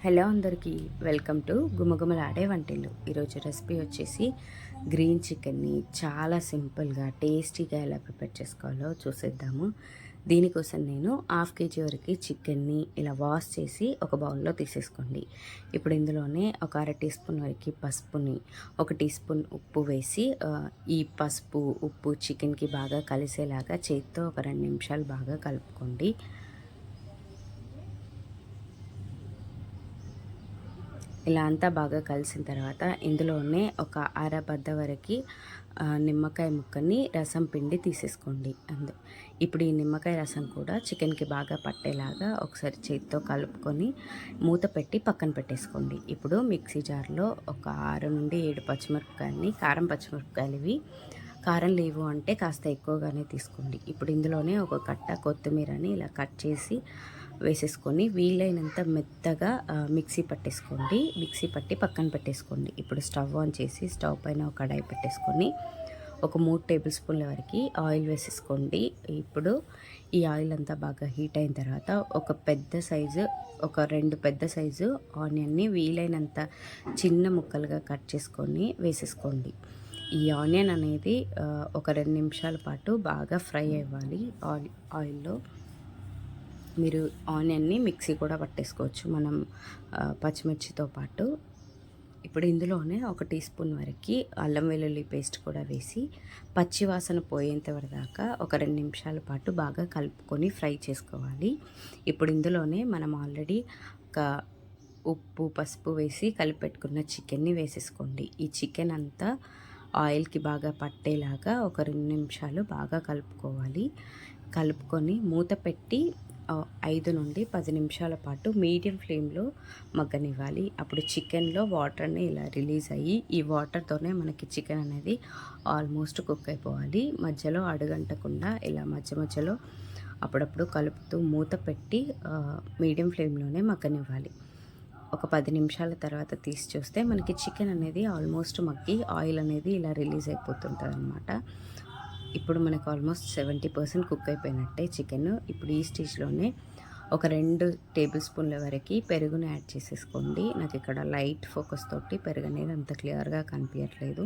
Hello అందరికీ welcome to గుమగుమలాడే వంటిల్లు ఈరోజు రెసిపీ వచ్చేసి గ్రీన్ చికెన్ని చాలా సింపుల్గా టేస్టీగా ఎలా ప్రిపేర్ చేసుకోవాలో చూసేద్దాము. దీనికోసం నేను హాఫ్ కేజీ వరకు చికెన్ని ఇలా వాష్ చేసి ఒక బౌల్లో తీసేసుకోండి. ఇప్పుడు ఇందులోనే ఒక అర టీ స్పూన్ వరకు పసుపుని ఒక టీ స్పూన్ ఉప్పు వేసి ఈ పసుపు ఉప్పు చికెన్కి బాగా కలిసేలాగా చేతితో ఒక రెండు నిమిషాలు బాగా కలుపుకోండి. ఇలా అంతా బాగా కలిసిన తర్వాత ఇందులోనే ఒక అరబద్ద వరకు నిమ్మకాయ ముక్కని రసం పిండి తీసేసుకోండి అందు. ఇప్పుడు ఈ నిమ్మకాయ రసం కూడా చికెన్కి బాగా పట్టేలాగా ఒకసారి చేతితో కలుపుకొని మూత పెట్టి పక్కన పెట్టేసుకోండి. ఇప్పుడు మిక్సీ జార్లో ఒక ఆరు నుండి ఏడు పచ్చిమిరపకాయలని కారం పచ్చిమిరపకాయలు ఇవి కారం లేవు అంటే కాస్త ఎక్కువగానే తీసుకోండి. ఇప్పుడు ఇందులోనే ఒక కట్ట కొత్తిమీరని ఇలా కట్ చేసి వేసేసుకొని వీలైనంత మెత్తగా మిక్సీ పట్టేసుకోండి. మిక్సీ పట్టి పక్కన పెట్టేసుకోండి. ఇప్పుడు స్టవ్ ఆన్ చేసి స్టవ్ పైన ఒక కడాయి పెట్టేసుకొని ఒక మూడు టేబుల్ స్పూన్ల వరకు ఆయిల్ వేసేసుకోండి. ఇప్పుడు ఈ ఆయిల్ అంతా బాగా హీట్ అయిన తర్వాత ఒక పెద్ద సైజు ఒక రెండు పెద్ద సైజు ఆనియన్ని వీలైనంత చిన్న ముక్కలుగా కట్ చేసుకొని వేసేసుకోండి. ఈ ఆనియన్ అనేది ఒక రెండు నిమిషాల పాటు బాగా ఫ్రై అవ్వాలి. ఆయిల్ ఆయిల్లో మీరు ఆనియన్ని మిక్సీ కూడా పట్టేసుకోవచ్చు. మనం పచ్చిమిర్చితో పాటు. ఇప్పుడు ఇందులోనే ఒక టీ స్పూన్ వరకు అల్లం వెల్లుల్లి పేస్ట్ కూడా వేసి పచ్చి వాసన పోయేంత దాకా ఒక రెండు నిమిషాల పాటు బాగా కలుపుకొని ఫ్రై చేసుకోవాలి. ఇప్పుడు ఇందులోనే మనం ఆల్రెడీ ఒక ఉప్పు పసుపు వేసి కలిపెట్టుకున్న చికెన్ని వేసేసుకోండి. ఈ చికెన్ అంతా ఆయిల్కి బాగా పట్టేలాగా ఒక రెండు నిమిషాలు బాగా కలుపుకోవాలి. కలుపుకొని మూత పెట్టి ఐదు నుండి పది నిమిషాల పాటు మీడియం ఫ్లేమ్లో మగ్గనివ్వాలి. అప్పుడు చికెన్లో వాటర్ ఇలా రిలీజ్ అయ్యి ఈ వాటర్తోనే మనకి చికెన్ అనేది ఆల్మోస్ట్ కుక్ అయిపోవాలి. మధ్యలో అడుగంటకుండా ఇలా మధ్య మధ్యలో అప్పుడప్పుడు కలుపుతూ మూత పెట్టి మీడియం ఫ్లేమ్లోనే మగ్గనివ్వాలి. ఒక పది నిమిషాల తర్వాత తీసి చూస్తే మనకి చికెన్ అనేది ఆల్మోస్ట్ మగ్గి ఆయిల్ అనేది ఇలా రిలీజ్ అయిపోతుంటుంది అనమాట ఇప్పుడు మనకు ఆల్మోస్ట్ సెవెంటీ పర్సెంట్ కుక్ అయిపోయినట్టే చికెన్. ఇప్పుడు ఈ స్టేజ్లోనే ఒక రెండు టేబుల్ స్పూన్ల వరకు పెరుగును యాడ్ చేసేసుకోండి. నాకు ఇక్కడ లైట్ ఫోకస్ తోటి పెరుగు అనేది అంత క్లియర్గా కనిపించట్లేదు.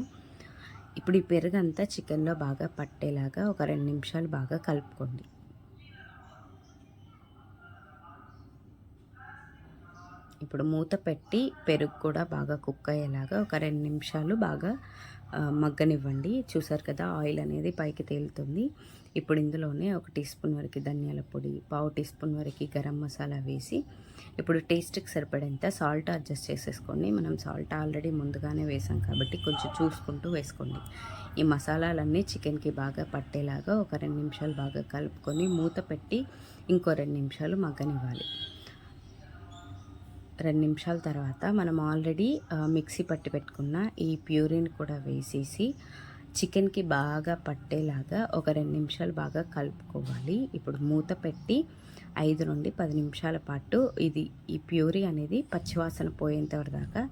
ఇప్పుడు ఈ పెరుగు అంతా చికెన్లో బాగా పట్టేలాగా ఒక రెండు నిమిషాలు బాగా కలుపుకోండి. ఇప్పుడు మూత పెట్టి పెరుగు కూడా బాగా కుక్ అయ్యేలాగా ఒక రెండు నిమిషాలు బాగా మగ్గనివ్వండి. చూసారు కదా ఆయిల్ అనేది పైకి తేలుతుంది. ఇప్పుడు ఇందులోనే ఒక టీ స్పూన్ వరకు ధనియాల పొడి పావు టీ స్పూన్ వరకు గరం మసాలా వేసి ఇప్పుడు టేస్ట్కి సరిపడేంత సాల్ట్ అడ్జస్ట్ చేసేసుకోండి మనం సాల్ట్ ఆల్రెడీ ముందుగానే వేసాం కాబట్టి కొంచెం చూసుకుంటూ వేసుకోండి. ఈ మసాలాలన్నీ చికెన్కి బాగా పట్టేలాగా ఒక రెండు నిమిషాలు బాగా కలుపుకొని మూత పెట్టి ఇంకో రెండు నిమిషాలు మగ్గనివ్వాలి. రెండు నిమిషాల తర్వాత మనం ఆల్రెడీ మిక్సీ పట్టి పెట్టుకున్న ఈ ప్యూరిన్ కూడా వేసేసి చికెన్కి బాగా పట్టేలాగా ఒక రెండు నిమిషాలు బాగా కలుపుకోవాలి. ఇప్పుడు మూత పెట్టి ఐదు నుండి పది నిమిషాల పాటు ఇది ఈ ప్యూరీ అనేది పచ్చివాసన పోయేంత దాకా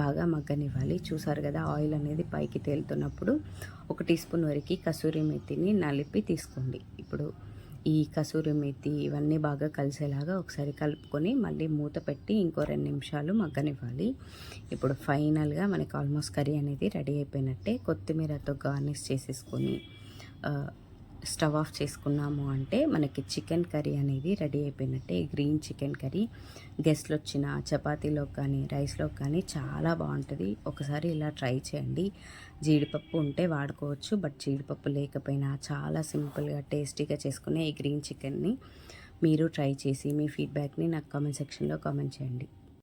బాగా మగ్గనివ్వాలి. చూసారు కదా ఆయిల్ అనేది పైకి తేలుతున్నప్పుడు ఒక టీ స్పూన్ వరకు కసూరి మెత్తిని నలిపి తీసుకోండి. ఇప్పుడు ఈ కసూరి మెత్తి ఇవన్నీ బాగా కలిసేలాగా ఒకసారి కలుపుకొని మళ్ళీ మూత పెట్టి ఇంకో రెండు నిమిషాలు మగ్గనివ్వాలి. ఇప్పుడు ఫైనల్గా మనకి ఆల్మోస్ట్ కర్రీ అనేది రెడీ అయిపోయినట్టే కొత్తిమీరతో గార్నిష్ చేసేసుకొని స్టవ్ ఆఫ్ చేసుకున్నాము అంటే మనకి చికెన్ కర్రీ అనేది రెడీ అయిపోయినట్టే. గ్రీన్ చికెన్ కర్రీ గెస్ట్లు వచ్చిన చపాతీలో కానీ రైస్లో కానీ చాలా బాగుంటుంది. ఒకసారి ఇలా ట్రై చేయండి. జీడిపప్పు ఉంటే వాడుకోవచ్చు బట్ జీడిపప్పు లేకపోయినా చాలా సింపుల్గా టేస్టీగా చేసుకునే ఈ గ్రీన్ చికెన్ని మీరు ట్రై చేసి మీ ఫీడ్బ్యాక్ని నాకు కామెంట్ సెక్షన్లో కామెంట్ చేయండి.